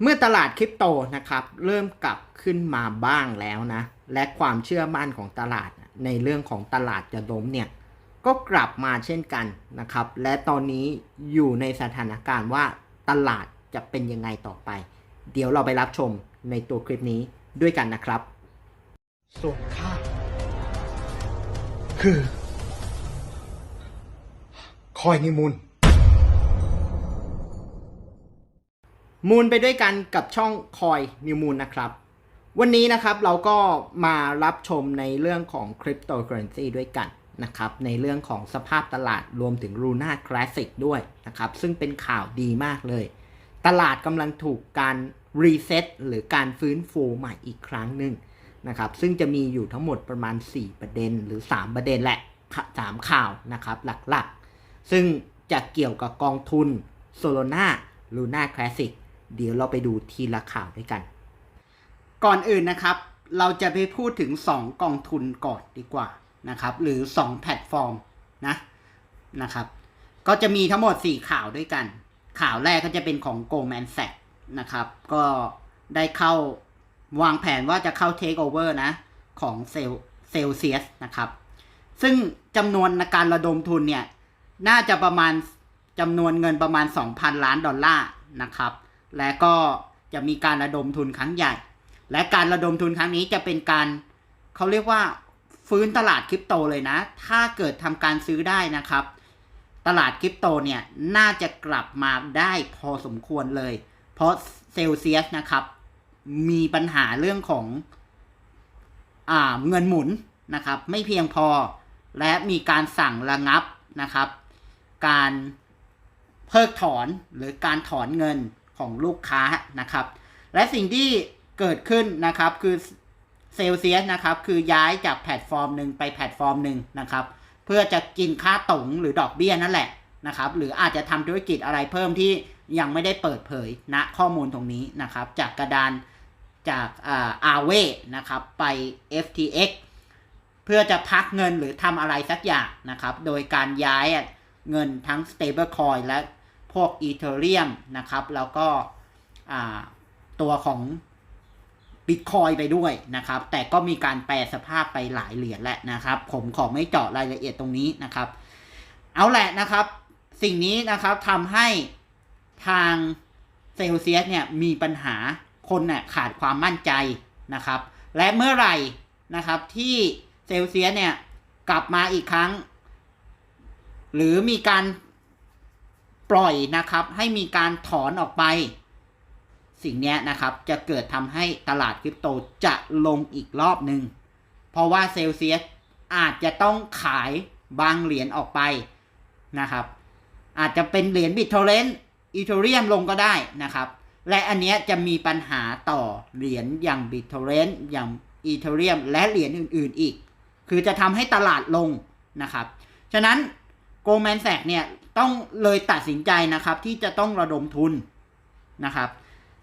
เมื่อตลาดคริปโตนะครับเริ่มกลับขึ้นมาบ้างแล้วนะ และความเชื่อมั่นของตลาดในเรื่องของตลาดจะล้มเนี่ยก็กลับมาเช่นกันนะครับ และตอนนี้อยู่ในสถานการณ์ว่าตลาดจะเป็นยังไงต่อไป เดี๋ยวเราไปรับชมในตัวคลิปนี้ด้วยกันนะครับส่วนข้าคือ คอยนิมุน มูลไปด้วยกันกับช่องคอยนิวมูลนะครับ วันนี้นะครับเราก็มารับชมในเรื่องของคริปโตเคอเรนซีด้วยกันนะครับ ในเรื่องของสภาพตลาดรวมถึง Luna Classic ด้วยนะครับ ซึ่งเป็นข่าวดีมากเลย ตลาดกำลังถูกการรีเซ็ตหรือการฟื้นฟูใหม่อีกครั้งหนึ่งนะครับ ซึ่งจะมีอยู่ทั้งหมดประมาณ 4 ประเด็นหรือ 3 ประเด็นแหละสามข่าวนะครับหลักๆ ซึ่งจะเกี่ยวกับกองทุน Solana Luna Classic เดี๋ยวเราไปดูทีละข่าวด้วยกัน ก่อนอื่นนะครับ เราจะไปพูดถึง 2 กองทุนก่อนดีกว่านะครับ หรือ 2 แพลตฟอร์มนะนะครับ ก็จะมีทั้งหมด 4 ข่าวด้วยกัน ข่าวแรกก็จะเป็นของ Goldman Sachs นะครับ ก็ได้เข้าวางแผนว่าจะเข้า Take Over นะ ของเซลเซลเซียสนะครับ ซึ่งจำนวนการระดมทุนเนี่ย น่าจะประมาณจำนวนเงินประมาณ 2,000 ล้านดอลลาร์นะครับ และก็จะมีการระดมทุนครั้งใหญ่ และการระดมทุนครั้งนี้จะเป็นการเขาเรียกว่าฟื้นตลาดคริปโตเลยนะ ถ้าเกิดทำการซื้อได้นะครับ ตลาดคริปโตเนี่ยน่าจะกลับมาได้พอสมควรเลย เพราะเซลเซียสนะครับ มีปัญหาเรื่องของอ่าเงินหมุนนะครับ ไม่เพียงพอและมีการสั่งระงับนะครับ การเพิกถอนหรือการถอนเงิน ของลูกค้านะครับ และสิ่งที่เกิดขึ้นนะครับคือเซลเซียสนะครับคือย้ายจากแพลตฟอร์มหนึ่งไปแพลตฟอร์มหนึ่งนะครับ เพื่อจะกินค่าตงหรือดอกเบี้ยนั่นแหละนะครับ หรืออาจจะทำธุรกิจอะไรเพิ่มที่ยังไม่ได้เปิดเผยณข้อมูลตรงนี้นะครับ จากกระดานจากอาเวนะครับไป FTX เพื่อจะพักเงินหรือทำอะไรสักอย่างนะครับ โดยการย้ายเงินทั้ง stablecoin และ พวก Ethereum นะครับ แล้วก็ตัวของ Bitcoin ไปด้วยนะครับ แต่ก็มีการแปลสภาพไปหลายเหรียญแหละนะครับ ผมขอไม่เจาะรายละเอียดตรงนี้นะครับ เอาแหละนะครับ สิ่งนี้นะครับทำให้ทางเซลเซียสเนี่ยมีปัญหาคนเนี่ยขาดความมั่นใจนะครับ และเมื่อไหร่นะครับที่เซลเซียสเนี่ยกลับมาอีกครั้ง หรือมีการ ปล่อยนะครับให้มีการถอนออกไป สิ่งนี้นะครับจะเกิดทำให้ตลาดคริปโตจะลงอีกรอบหนึ่งเพราะว่าเซลเซียสอาจจะต้องขายบางเหรียญออกไปนะครับ อาจจะเป็นเหรียญบิตเทเรนอีเทเรียมลงก็ได้นะครับ และอันนี้จะมีปัญหาต่อเหรียญอย่างบิตเทเรนอย่างอีเทเรียมและเหรียญอื่นๆอีก คือจะทำให้ตลาดลงนะครับ ฉะนั้น โกลแมนแซกเนี่ยต้องเลยตัดสินใจนะครับที่จะต้องระดมทุนนะครับ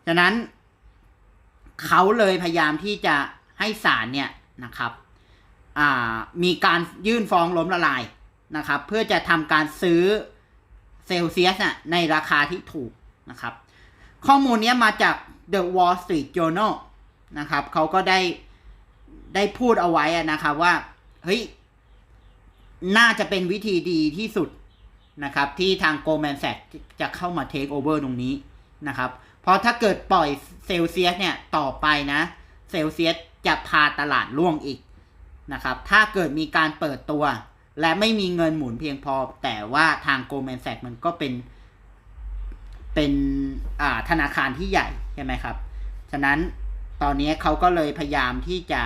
ฉะนั้นเขาเลยพยายามที่จะให้ศาลเนี่ยนะครับมีการยื่นฟ้องล้มละลายนะครับ เพื่อจะทำการซื้อเซลเซียสในราคาที่ถูกนะครับ ข้อมูลนี้มาจาก The Wall Street Journal นะครับเขาก็ได้ได้พูดเอาไว้นะครับว่า เฮ้ย น่าจะเป็นวิธีดีที่สุดนะครับ ที่ทาง Goldman Sachs จะเข้ามา take over ตรงนี้นะครับ เพราะถ้าเกิดปล่อยเซลเซียสเนี่ยต่อไปนะเซลเซียสจะพาตลาดล่วงอีกนะครับ ถ้าเกิดมีการเปิดตัว และไม่มีเงินหมุนเพียงพอ แต่ว่าทาง Goldman Sachs มันก็เป็นเป็นธนาคารที่ใหญ่ใช่ไหมครับ ฉะนั้นตอนนี้เขาก็เลยพยายามที่จะ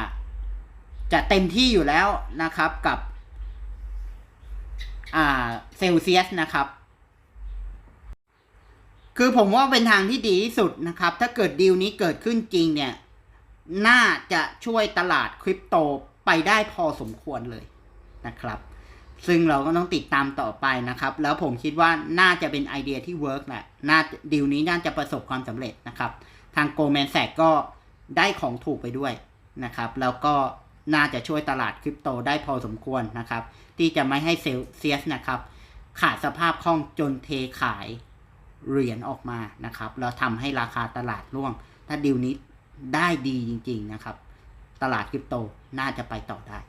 จะเต็มที่อยู่แล้วนะครับกับ เซลเซียสนะครับ คือผมว่าเป็นทางที่ดีที่สุดนะครับ ถ้าเกิดดีลนี้เกิดขึ้นจริงเนี่ย น่าจะช่วยตลาดคริปโตไปได้พอสมควรเลยนะครับ ซึ่งเราก็ต้องติดตามต่อไปนะครับ แล้วผมคิดว่าน่าจะเป็นไอเดียที่เวิร์กแหละน่าดีลนี้น่าจะประสบความสำเร็จนะครับ ทางโกลแมนแซกก็ได้ของถูกไปด้วยนะครับ แล้วก็ น่าจะช่วยตลาดคริปโตได้พอสมควรนะครับ ที่จะไม่ให้เซลเซียสนะครับ ขาดสภาพคล่องจนเทขายเหรียญออกมานะครับ แล้วทำให้ราคาตลาดร่วง ถ้าดิวนี้ได้ดีจริง ๆนะครับ ตลาดคริปโตน่าจะไปต่อได้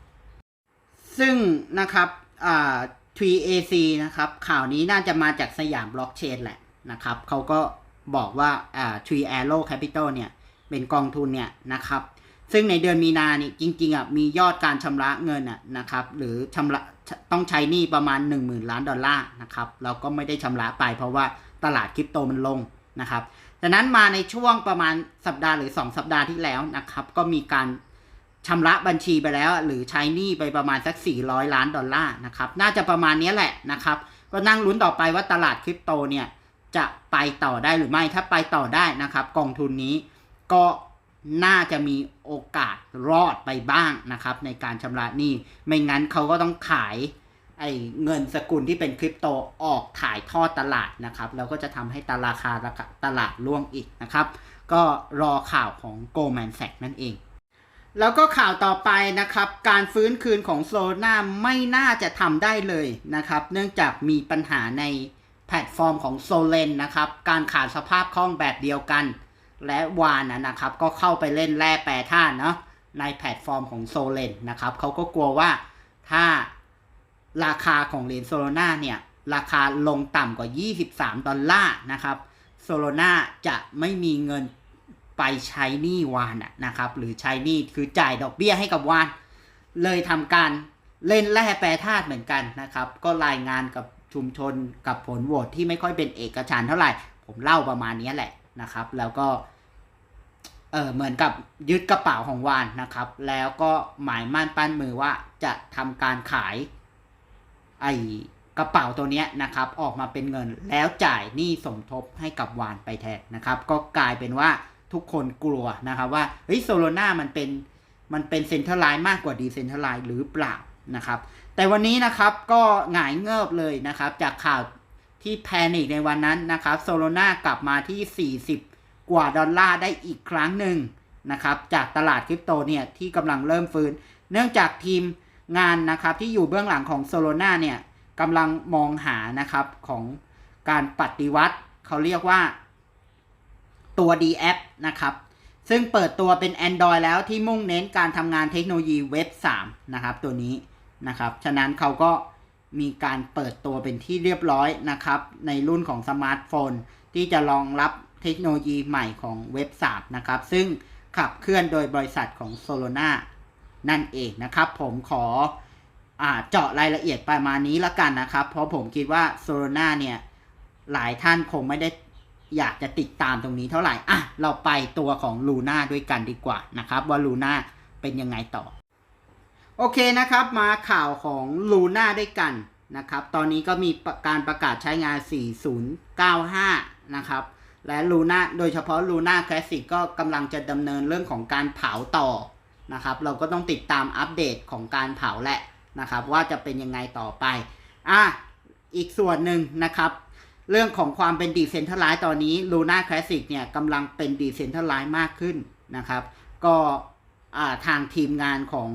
ซึ่งนะครับอ่า 3AC นะครับ ข่าวนี้น่าจะมาจากสยามบล็อกเชนแหละนะครับเขาก็บอกว่าอ่า3 Arrow Capital เนี่ย เป็นกองทุนเนี่ยนะครับ ซึ่งในเดือนมีนานี่จริงๆอะมียอดการชำระเงินอะนะครับ หรือชำระต้องใช้หนี้ประมาณ 1 0,000 ล้านดอลลาร์นะครับเราก็ไม่ได้ชำระไปเพราะว่าตลาดคริปโตมันลงนะครับดังนั้นมาในช่วงประมาณสัปดาห์หรือ 2 สัปดาห์ที่แล้วนะครับ ก็มีการชำระบัญชีไปแล้ว หรือใช้หนี้ไปประมาณสัก 400 ล้านดอลลาร์นะครับ น่าจะประมาณนี้แหละนะครับ ก็นั่งลุ้นต่อไปว่าตลาดคริปโตเนี่ยจะไปต่อได้หรือไม่ถ้าไปต่อได้นะครับ กองทุนนี้ก็ น่าจะมีโอกาสรอดไปบ้างนะครับ ในการชำระหนี้ ไม่งั้นเขาก็ต้องขายไอ้เงินสกุลที่เป็นคริปโตออกขายทอดตลาดนะครับ แล้วก็จะทำให้ตลาคาตลาดร่วงอีกนะครับ ก็รอข่าวของ Goldman Sachs นั่นเองแล้วก็ข่าวต่อไปนะครับ การฟื้นคืนของโซน่าไม่น่าจะทำได้เลยนะครับ เนื่องจากมีปัญหาในแพลตฟอร์มของโซเลนนะครับ การขาดสภาพคล่องแบบเดียวกัน และวานนะนะครับ ก็เข้าไปเล่นแร่แปรธาตุเนาะในแพลตฟอร์มของโซเลนนะครับเขาก็กลัวว่าถ้าราคาของเหรียญโซโลนาเนี่ยราคาลงต่ำกว่า 23 ดอลลาร์นะครับโซโลนาจะไม่มีเงินไปใช้หนี้วานอะนะครับ หรือใช้หนี้คือจ่ายดอกเบี้ยให้กับวาน เลยทำการเล่นแร่แปรธาตุเหมือนกันนะครับ ก็รายงานกับชุมชนกับผลโหวตที่ไม่ค่อยเป็นเอกฉันท์เท่าไหร่ ผมเล่าประมาณนี้แหละ นะครับ แล้วก็เออเหมือนกับยึดกระเป๋าของวานนะครับ แล้วก็หมายมั่นปั้นมือว่าจะทำการขายไอ้กระเป๋าตัวเนี้ยนะครับออกมาเป็นเงินแล้วจ่ายหนี้สมทบให้กับวานไปแทนนะครับ ก็กลายเป็นว่าทุกคนกลัวนะครับว่าเฮ้ยโซโลนามันเป็นมันเป็นเซ็นเตอร์ไลน์มากกว่าดีเซ็นเตอร์ไลน์หรือเปล่านะครับ แต่วันนี้นะครับก็หงายเงิบเลยนะครับ จากข่าว ที่แพนิกในวันนั้นนะครับโซโลนากลับมาที่ 40 กว่าดอลลาร์ได้อีกครั้งหนึ่งนะครับจากตลาดคริปโตเนี่ยที่กำลังเริ่มฟื้น เนื่องจากทีมงานนะครับที่อยู่เบื้องหลังของโซโลนาเนี่ยกำลังมองหานะครับของการปฏิวัติเขาเรียกว่าตัว D App นะครับ ซึ่งเปิดตัวเป็น Android แล้วที่มุ่งเน้นการทำงานเทคโนโลยีเว็บ 3 นะครับ ตัวนี้นะครับ ฉะนั้นเขาก็ มีการเปิดตัวเป็นที่เรียบร้อยนะครับ ในรุ่นของสมาร์ทโฟน ที่จะรองรับเทคโนโลยีใหม่ของเว็บ3นะครับ ซึ่งขับเคลื่อนโดยบริษัทของ Solana นั่นเองนะครับ ผมขออเจาะรายละเอียดประมาณนี้ละกันนะครับ เพราะผมคิดว่า Solana เนี่ยหลายท่านคงไม่ได้อยากจะติดตามตรงนี้เท่าไหร่ อะ เราไปตัวของลูน่าด้วยกันดีกว่านะครับ ว่าลูน่าเป็นยังไงต่อ โอเคนะครับมาข่าวของลูน่าด้วยกันนะครับ ตอนนี้ก็มีการประกาศใช้งาน 4095 นะครับ และลูน่าโดยเฉพาะลูน่าคลาสสิกก็กำลังจะดำเนินเรื่องของการเผาต่อนะครับ เราก็ต้องติดตามอัปเดตของการเผาแหละนะครับ ว่าจะเป็นยังไงต่อไป อะ อีกส่วนหนึ่งนะครับ เรื่องของความเป็นดีเซน t ท a ไล z ์ตอนนี้ Luna Classic เนี่ยกำลังเป็นดีเซน t ท a ไล z ์มากขึ้นนะครับ ก็ทางทีมงานของ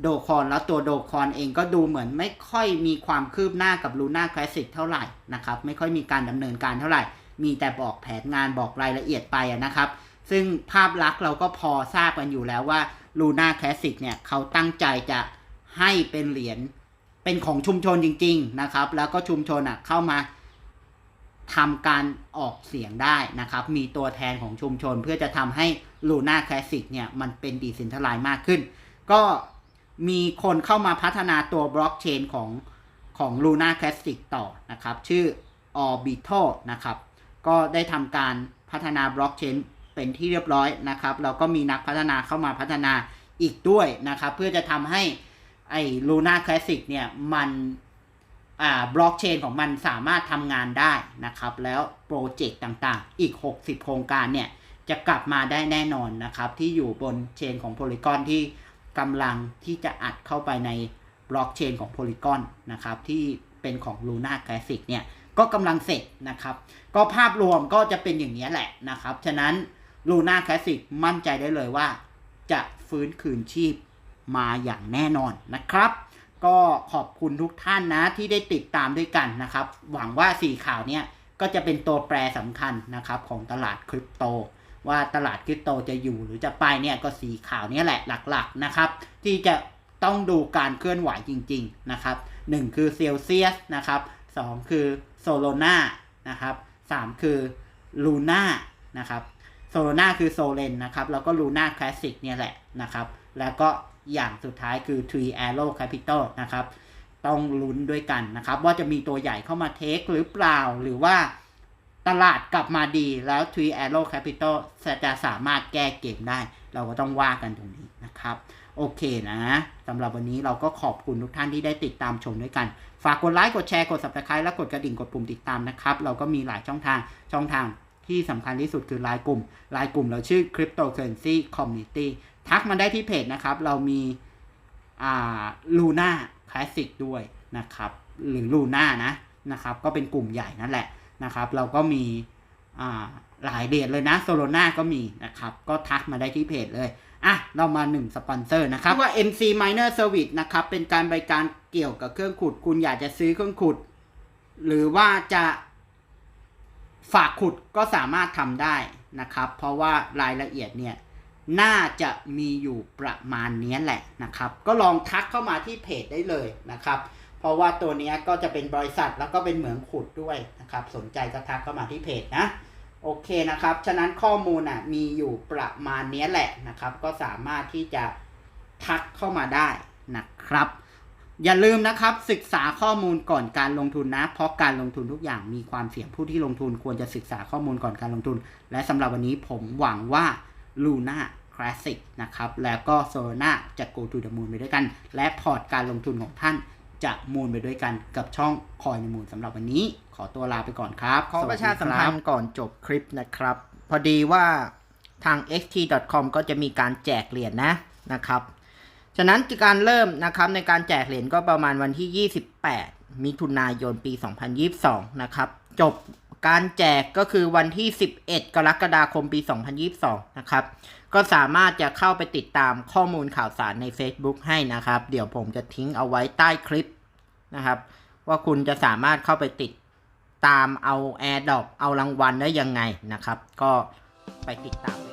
โดคอนแล้วตัวโดคอนเองก็ดูเหมือนไม่ค่อยมีความคืบหน้ากับ Luna Classic เท่าไหร่นะครับไม่ค่อยมีการดำเนินการเท่าไหร่ มีแต่บอกแผนงานบอกรายละเอียดไปนะครับ ซึ่งภาพลักษณ์เราก็พอทราบกันอยู่แล้วว่า Luna Classic เนี่ยเขาตั้งใจจะให้เป็นเหรียญเป็นของชุมชนจริง ๆนะครับ แล้วก็ชุมชนอะเข้ามาทำการออกเสียงได้นะครับ มีตัวแทนของชุมชนเพื่อจะทำให้ Luna Classic เนี่ยมันเป็นดีเซนท r a ไล z ์มากขึ้น ก็ มีคนเข้ามาพัฒนาตัวบล็อกเชนของของ Luna Classic ต่อนะครับ ชื่อ Orbital นะครับ ก็ได้ทำการพัฒนาบล็อกเชนเป็นที่เรียบร้อยนะครับแล้วก็มีนักพัฒนาเข้ามาพัฒนาอีกด้วยนะครับ เพื่อจะทำให้ไอ้ Luna Classic เนี่ย มันอ่าบล็อกเชนของมันสามารถทำงานได้นะครับ แล้วโปรเจกต์ต่างๆ อีก 60 โครงการเนี่ย จะกลับมาได้แน่นอนนะครับ ที่อยู่บนเชนของ Polygon ที่ กำลังที่จะอัดเข้าไปในบล็อกเชนของ Polygon นะครับที่เป็นของ Luna Classic เนี่ยก็กำลังเสร็จนะครับ ก็ภาพรวมก็จะเป็นอย่างนี้แหละนะครับ ฉะนั้น Luna Classic มั่นใจได้เลยว่า จะฟื้นคืนชีพมาอย่างแน่นอนนะครับ ก็ขอบคุณทุกท่านนะที่ได้ติดตามด้วยกันนะครับ หวังว่าสี่ข่าวเนี้ยก็จะเป็นตัวแปรสำคัญนะครับของตลาดคริปโต ว่าตลาดคริปโตจะอยู่หรือจะไปเนี่ยก็สีขาวนี่ยแหละหลักๆนะครับ ที่จะต้องดูการเคลื่อนไหวจริง ๆนะครับหนึ่งคือเซลเซียสนะครับสองคือโซโลนานะครับสามคือลูน่านะครับโซโลนาคือโซเลนนะครับแล้วก็ลูน่าคลาสสิกเนี่ยแหละนะครับ แล้วก็อย่างสุดท้ายคือ Tree Arrow Capital นะครับ ต้องลุ้นด้วยกันนะครับ ว่าจะมีตัวใหญ่เข้ามาเทคหรือเปล่าหรือว่า ตลาดกลับมาดีแล้ว Tree Arrow Capital จะสามารถแก้เกมได้ เราก็ต้องว่ากันตรงนี้นะครับ โอเคนะสำหรับวันนี้เราก็ขอบคุณทุกท่านที่ได้ติดตามชมด้วยกัน ฝากกดไลค์กดแชร์กด subscribe และกดกระดิ่งกดปุ่มติดตามนะครับ เราก็มีหลายช่องทางช่องทางที่สำคัญที่สุดคือไลน์กลุ่มไลน์กลุ่มเราชื่อ Cryptocurrency Community ทักมาได้ที่เพจนะครับ เรามีอ่าลูน่าคลาสสิกด้วยนะครับ หรือลูน่านะนะครับ ก็เป็นกลุ่มใหญ่นั่นแหละ นะครับ เราก็มีหลายเดทเลยนะโซโลนาก็มีนะครับ ก็ทักมาได้ที่เพจเลยอะเรามาหนึ่งสปอนเซอร์นะครับว่า MC Miner Service นะครับ เป็นการบริการเกี่ยวกับเครื่องขุด คุณอยากจะซื้อเครื่องขุด หรือว่าจะฝากขุดก็สามารถทำได้นะครับ เพราะว่ารายละเอียดเนี่ย น่าจะมีอยู่ประมาณนี้แหละนะครับ ก็ลองทักเข้ามาที่เพจได้เลยนะครับ เพราะว่าตัวนี้ก็จะเป็นบริษัทแล้วก็เป็นเหมืองขุดด้วยนะครับ สนใจก็ทักเข้ามาที่เพจนะ โอเคนะครับ ฉะนั้นข้อมูลอะมีอยู่ประมาณนี้แหละนะครับ ก็สามารถที่จะทักเข้ามาได้นะครับ อย่าลืมนะครับศึกษาข้อมูลก่อนการลงทุนนะ เพราะการลงทุนทุกอย่างมีความเสี่ยงผู้ที่ลงทุนควรจะศึกษาข้อมูลก่อนการลงทุน และสำหรับวันนี้ผมหวังว่า Luna Classic นะครับ แล้วก็ Solana จะ go to the moon ไปด้วยกัน และพอร์ตการลงทุนของท่าน จะมูลไปด้วยกันกับช่องคอยในมูลสำหรับวันนี้ ขอตัวลาไปก่อนครับขอประชาสัมสวัสพัดีนธ์ก่อนจบคลิปนะครับ พอดีว่าทาง xt.com ก็จะมีการแจกเหรียญนะนะครับฉะนั้นการเริ่มนะครับในการแจกเหรียญก็ประมาณวันที่ 28 มิถุนายนปี 2022 นะครับ จบ การแจกก็คือวันที่ 11 กรกฎาคมปี 2022 นะครับ ก็สามารถจะเข้าไปติดตามข้อมูลข่าวสารใน Facebook ให้นะครับ เดี๋ยวผมจะทิ้งเอาไว้ใต้คลิปนะครับ ว่าคุณจะสามารถเข้าไปติดตามเอาแอร์ดอกเอารางวัลได้ยังไงนะครับ ก็ไปติดตาม